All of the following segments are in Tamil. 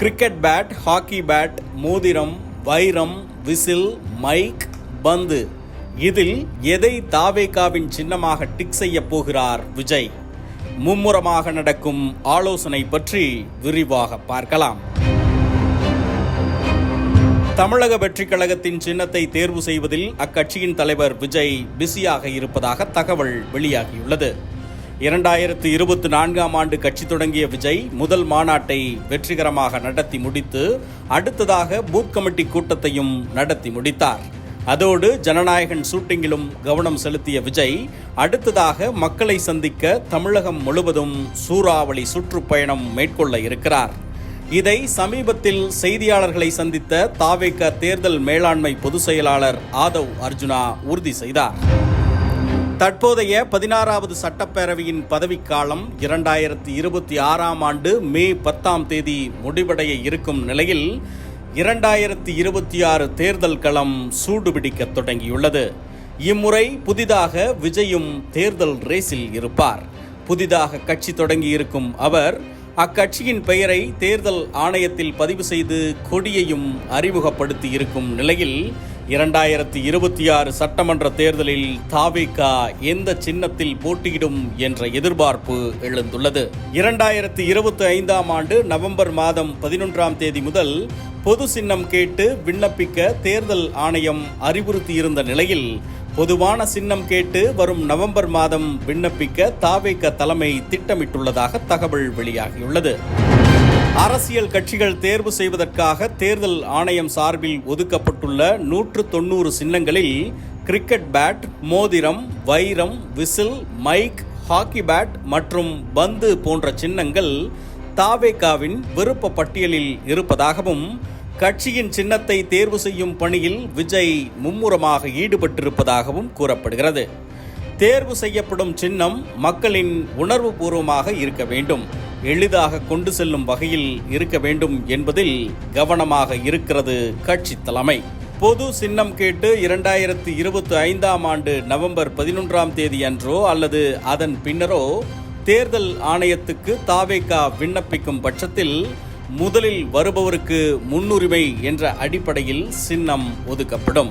கிரிக்கெட் பேட் ஹாக்கி பேட் மோதிரம் வைரம் விசில் மைக் பந்து. இதில் எதை தாவேகாவின் சின்னமாக டிக் செய்ய போகிறார் விஜய்? மும்முரமாக நடக்கும் ஆலோசனை பற்றி விரிவாக பார்க்கலாம். தமிழக வெற்றிக் கழகத்தின் சின்னத்தை தேர்வு செய்வதில் அக்கட்சியின் தலைவர் விஜய் பிஸியாக இருப்பதாக தகவல் வெளியாகியுள்ளது. இரண்டாயிரத்து இருபத்தி நான்காம் ஆண்டு கட்சி தொடங்கிய விஜய் முதல் மாநாட்டை வெற்றிகரமாக நடத்தி முடித்து அடுத்ததாக பூத் கமிட்டி கூட்டத்தையும் நடத்தி முடித்தார். அதோடு ஜனநாயகன் ஷூட்டிங்கிலும் கவனம் செலுத்திய விஜய் அடுத்ததாக மக்களை சந்திக்க தமிழகம் முழுவதும் சூறாவளி சுற்றுப்பயணம் மேற்கொள்ள இருக்கிறார். இதை சமீபத்தில் செய்தியாளர்களை சந்தித்த தாவேக தேர்தல் மேலாண்மை பொதுச் செயலாளர் ஆதவ் அர்ஜுனா உறுதி செய்தார். தற்போதைய பதினாறாவது சட்டப்பேரவையின் பதவிக்காலம் இரண்டாயிரத்தி இருபத்தி ஆறாம் ஆண்டு மே பத்தாம் தேதி முடிவடைய இருக்கும் நிலையில் இரண்டாயிரத்தி இருபத்தி ஆறு தேர்தல் களம் சூடுபிடிக்க தொடங்கியுள்ளது. இம்முறை புதிதாக விஜயும் தேர்தல் ரேஸில் இருப்பார். புதிதாக கட்சி தொடங்கியிருக்கும் அவர் அக்கட்சியின் பெயரை தேர்தல் ஆணையத்தில் பதிவு செய்து கொடியையும் அறிமுகப்படுத்தி இருக்கும் நிலையில் இரண்டாயிரத்தி இருபத்தி ஆறு சட்டமன்ற தேர்தலில் தாவேகா எந்த சின்னத்தில் போட்டியிடும் என்ற எதிர்பார்ப்பு எழுந்துள்ளது. இரண்டாயிரத்தி இருபத்தி ஐந்தாம் ஆண்டு நவம்பர் மாதம் பதினொன்றாம் தேதி முதல் பொது சின்னம் கேட்டு விண்ணப்பிக்க தேர்தல் ஆணையம் அறிவுறுத்தியிருந்த நிலையில் பொதுவான சின்னம் கேட்டு வரும் நவம்பர் மாதம் விண்ணப்பிக்க தாவேக தலைமை திட்டமிட்டுள்ளதாக தகவல் வெளியாகியுள்ளது. அரசியல் கட்சிகள் தேர்வு செய்வதற்காக தேர்தல் ஆணையம் சார்பில் ஒதுக்கப்பட்டுள்ள நூற்று தொண்ணூறு சின்னங்களில் கிரிக்கெட் பேட் மோதிரம் வைரம் விசில் மைக் ஹாக்கி பேட் மற்றும் பந்து போன்ற சின்னங்கள் தாவேகாவின் விருப்ப பட்டியலில் இருப்பதாகவும் கட்சியின் சின்னத்தை தேர்வு செய்யும் பணியில் விஜய் மும்முரமாக ஈடுபட்டிருப்பதாகவும் கூறப்படுகிறது. தேர்வு செய்யப்படும் சின்னம் மக்களின் உணர்வுபூர்வமாக இருக்க வேண்டும். எளிதாக கொண்டு செல்லும் வகையில் இருக்க வேண்டும் என்பதில் கவனமாக இருக்கிறது கட்சி தலைமை. பொது சின்னம் கேட்டு இரண்டாயிரத்தி இருபத்தி ஐந்தாம் ஆண்டு நவம்பர் பதினொன்றாம் தேதி அன்றோ அல்லது அதன் பின்னரோ தேர்தல் ஆணையத்துக்கு தாவேகா விண்ணப்பிக்கும் பட்சத்தில் முதலில் வருபவருக்கு முன்னுரிமை என்ற அடிப்படையில் சின்னம் ஒதுக்கப்படும்.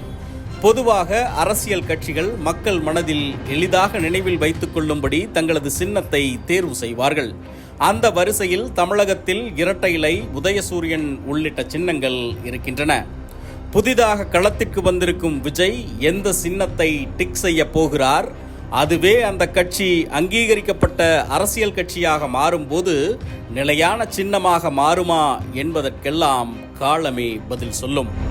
பொதுவாக அரசியல் கட்சிகள் மக்கள் மனதில் எளிதாக நினைவில் வைத்துக் கொள்ளும்படி தங்களது சின்னத்தை தேர்வு செய்வார்கள். அந்த வரிசையில் தமிழகத்தில் இரட்டை இலை உதயசூரியன் உள்ளிட்ட சின்னங்கள் இருக்கின்றன. புதிதாக களத்திற்கு வந்திருக்கும் விஜய் எந்த சின்னத்தை டிக் செய்ய போகிறார்? அதுவே அந்த கட்சி அங்கீகரிக்கப்பட்ட அரசியல் கட்சியாக மாறும்போது நிலையான சின்னமாக மாறுமா என்பதற்கெல்லாம் காலமே பதில் சொல்லும்.